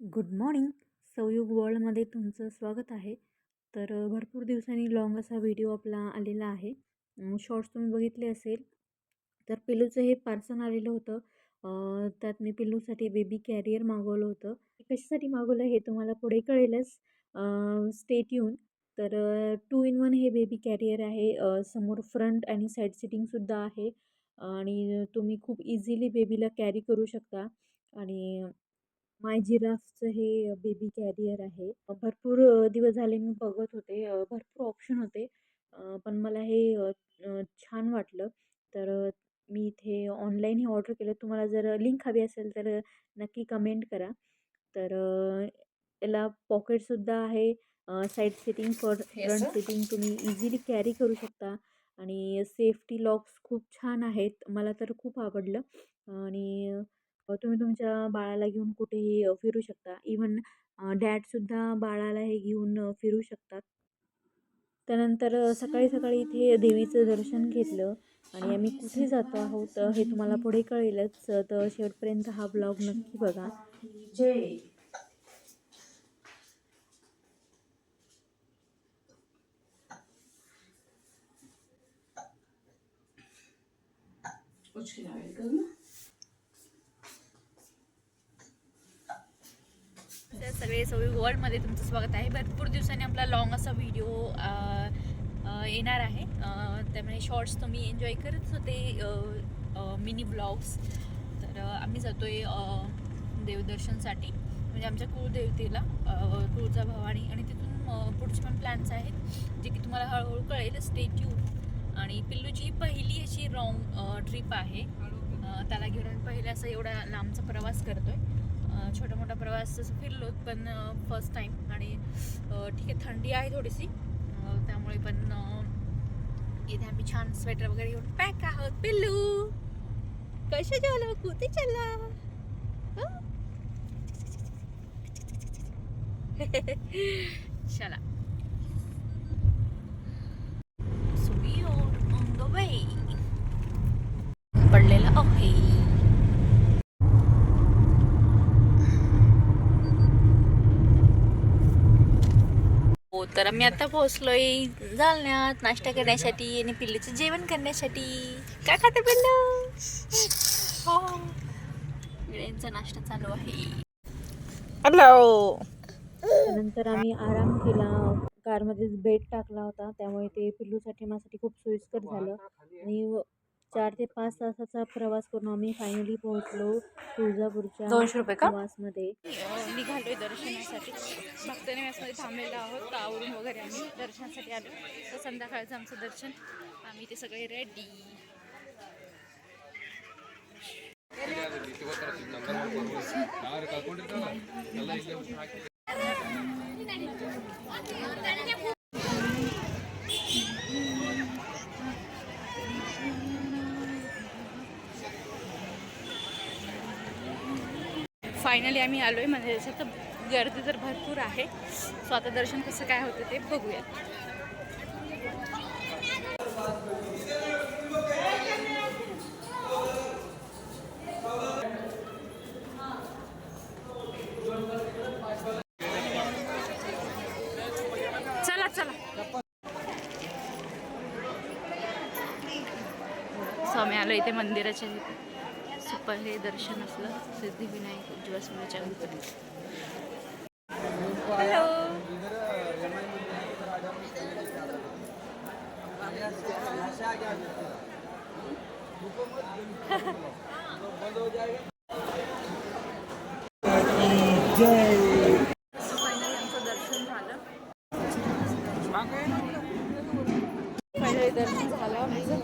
Good morning. सौयुग वर्ल्डमध्ये तुमचं स्वागत आहे. तर भरपूर दिवसांनी लॉंग असा व्हिडिओ आपला आलेला आहे. शॉर्ट्स तुम्ही बघितले असेल. तर पिलूचं हे पार्सल आलेलं होतं. त्यात मी पिल्लूसाठी बेबी कॅरियर मागवलं होतं. कशासाठी मागवलं हे तुम्हाला पुढे कळेलच. स्टेट येऊन तर टू इन वन हे बेबी कॅरियर आहे. समोर फ्रंट आणि साईड सिटिंगसुद्धा आहे. आणि तुम्ही खूप इझिली बेबीला कॅरी करू शकता. आणि माय जिराफचं हे बेबी कॅरियर आहे. भरपूर दिवस झाले मी बघत होते. भरपूर ऑप्शन होते. पण मला हे छान वाटलं. तर मी इथे ऑनलाईन हे ऑर्डर केलं. तुम्हाला जर लिंक हवी असेल तर नक्की कमेंट करा. तर याला पॉकेटसुद्धा आहे. Side sitting for front sitting तुम्ही इझिली कॅरी करू शकता. आणि सेफ्टी लॉक्स खूप छान आहेत. मला तर खूप आवडलं. आणि तुम्ही तुमच्या बाळाला घेऊन कुठेही फिरू शकता. इवन डॅडसुद्धा बाळाला हे घेऊन फिरू शकतात. त्यानंतर सकाळी सकाळी इथे देवीचं दर्शन घेतलं आणि आम्ही कुठे जातो आहोत हे तुम्हाला पुढे कळेलच. तर शेवटपर्यंत हा ब्लॉग नक्की बघा. जय. उचकी लावेल गं? तर सगळे सगळे वर्ल्डमध्ये तुमचं स्वागत आहे. भरपूर दिवसांनी आपला लॉंग असा व्हिडिओ येणार आहे. त्यामुळे शॉर्ट्स तुम्ही एन्जॉय करत होते मिनी ब्लॉग्स तर आम्ही जातो आहे देवदर्शनसाठी. म्हणजे आमच्या कुळदेवतेला कुळजा भवानी. आणि तिथून पुढचे पण प्लॅन्स आहेत जे की तुम्हाला हळूहळू कळेल. स्टेच्यू आणि पिल्लूची पहिली अशी लॉंग ट्रिप आहे. त्याला घेऊन पहिला असा एवढा लांबचा प्रवास करतोय. आहे छोटा मोठा प्रवास तसं फिरलो पण फर्स्ट टाईम आणि ठीक आहे थंडी आहे थोडीशी. त्यामुळे पण इथे आम्ही छान स्वेटर वगैरे घेऊन पॅक आहोत. पिल्लू! कशा झालं? कुठे चालला? हो? चला. So we are on the पडलेलं आहे. हो तर आम्ही आता पोहोचलोय जालन्यात नाश्ता करण्यासाठी आणि पिल्लूचं जेवण करण्यासाठी. काय खाते पिल्लू? हो. यांचा नाश्ता चालू आहे. हॅलो नंतर आम्ही आराम केला. कारमध्येच बेड टाकला होता. त्यामुळे ते पिल्लूसाठी माझ्यासाठी खूप सोयीस्कर झालं. आणि व- चार ते पाच तासाचा प्रवास करून आम्ही फायनली पोहोचलो तुळजापूरच्या दोनशे रुपये का? निवासमध्ये. निघालोय दर्शनासाठी. भक्त निवासमध्ये थांबलेलो आहोत. आवरून वगैरे आम्ही दर्शनासाठी आलो. तर संध्याकाळचं आमचं दर्शन. आम्ही ते सगळे रेडी फायनली आम्ही आलो आहे म्हणजे तर गर्दी तर भरपूर आहे. सो आता दर्शन कसं काय होतं ते बघूयात. चला चला. स्वामी आलो इथे मंदिराच्या तिथे सुपर हे दर्शन असलं सिद्धिविनायक उज्ज्वल सूर्याच्या हॅलो फायनली आमचं दर्शन झालं. फायनली दर्शन झालं. आमचं